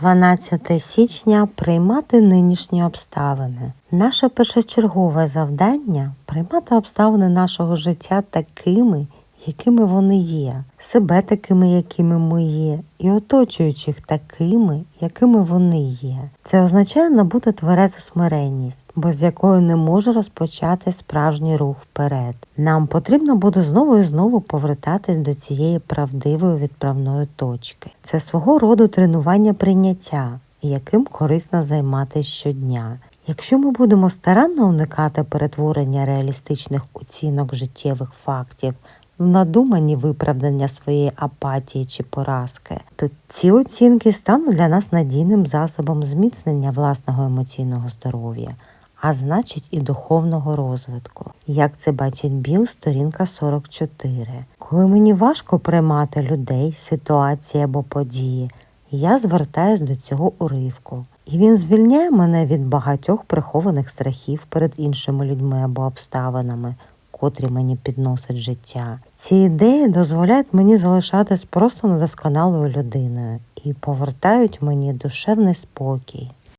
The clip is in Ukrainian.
12 січня приймати нинішні обставини. Наше першочергове завдання приймати обставини нашого життя такими, якими вони є, себе такими, якими ми є, і оточуючих такими, якими вони є. Це означає набути тверезу смиренність, без якої не може розпочати справжній рух вперед. Нам потрібно буде знову і знову повертатись до цієї правдивої відправної точки. Це свого роду тренування прийняття, яким корисно займатися щодня. Якщо ми будемо старанно уникати перетворення реалістичних оцінок життєвих фактів в надумані виправдання своєї апатії чи поразки, то ці оцінки стануть для нас надійним засобом зміцнення власного емоційного здоров'я, а значить і духовного розвитку. Як це бачить Біл, сторінка 44. Коли мені важко приймати людей, ситуації або події, я звертаюсь до цього уривку. І він звільняє мене від багатьох прихованих страхів перед іншими людьми або обставинами, котрі мені підносить життя. Ці ідеї дозволяють мені залишатись просто недосконалою людиною і повертають мені душевний спокій.